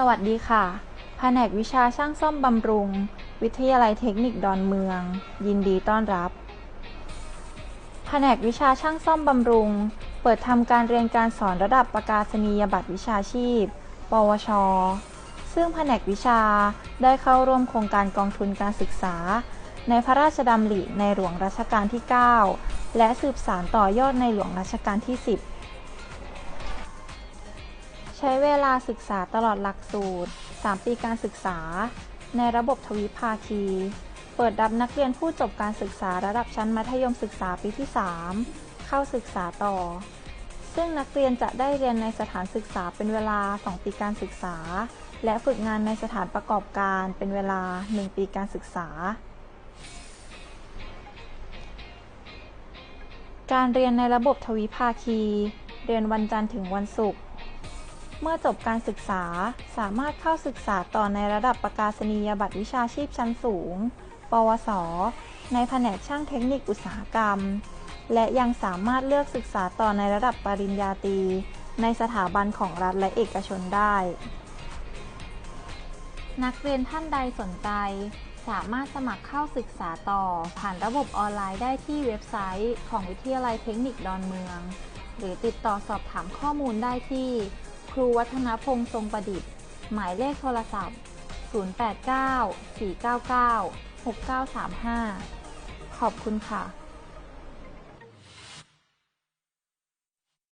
สวัสดีค่ะ แผนกวิชาช่างซ่อมบำรุง วิทยาลัยเทคนิคดอนเมือง ยินดีต้อนรับ แผนกวิชาช่างซ่อมบำรุง เปิดทำการเรียนการสอนระดับประกาศนียบัตรวิชาชีพ ปวช ซึ่งแผนกวิชาได้เข้าร่วมโครงการกองทุนการศึกษา ในพระราชดำริในหลวงรัชกาลที่ 9 และสืบสานต่อยอดในหลวงรัชกาลที่ 10 ใช้เวลาศึกษาตลอดหลักสูตร 3 ปีการศึกษา ในระบบทวิภาคี เปิดรับนักเรียนผู้จบการศึกษาระดับชั้นมัธยมศึกษาปีที่ 3 เข้าศึกษาต่อ ซึ่งนักเรียนจะได้เรียนในสถานศึกษาเป็นเวลา 2 ปีการศึกษา และฝึกงานในสถานประกอบการเป็นเวลา 1 ปีการศึกษา การเรียนในระบบทวิภาคี เรียนวันจันทร์ถึงวันศุกร์ เมื่อจบการศึกษาสามารถเข้าศึกษาต่อในระดับประกาศนียบัตรวิชาชีพชั้นสูง ปวส ในแผนกช่างเทคนิคอุตสาหกรรม และยังสามารถเลือกศึกษาต่อในระดับปริญญาตรีในสถาบันของรัฐและเอกชนได้ นักเรียนท่านใดสนใจ สามารถสมัครเข้าศึกษาต่อ ผ่านระบบออนไลน์ได้ที่เว็บไซต์ ของวิทยาลัยเทคนิคดอนเมือง หรือติดต่อสอบถามข้อมูลได้ที่ค รูวัฒนพงษ์ทรงประดิษฐ์ หมายเลขโทรศัพท์ 089 499 6935 ขอบคุณค่ะ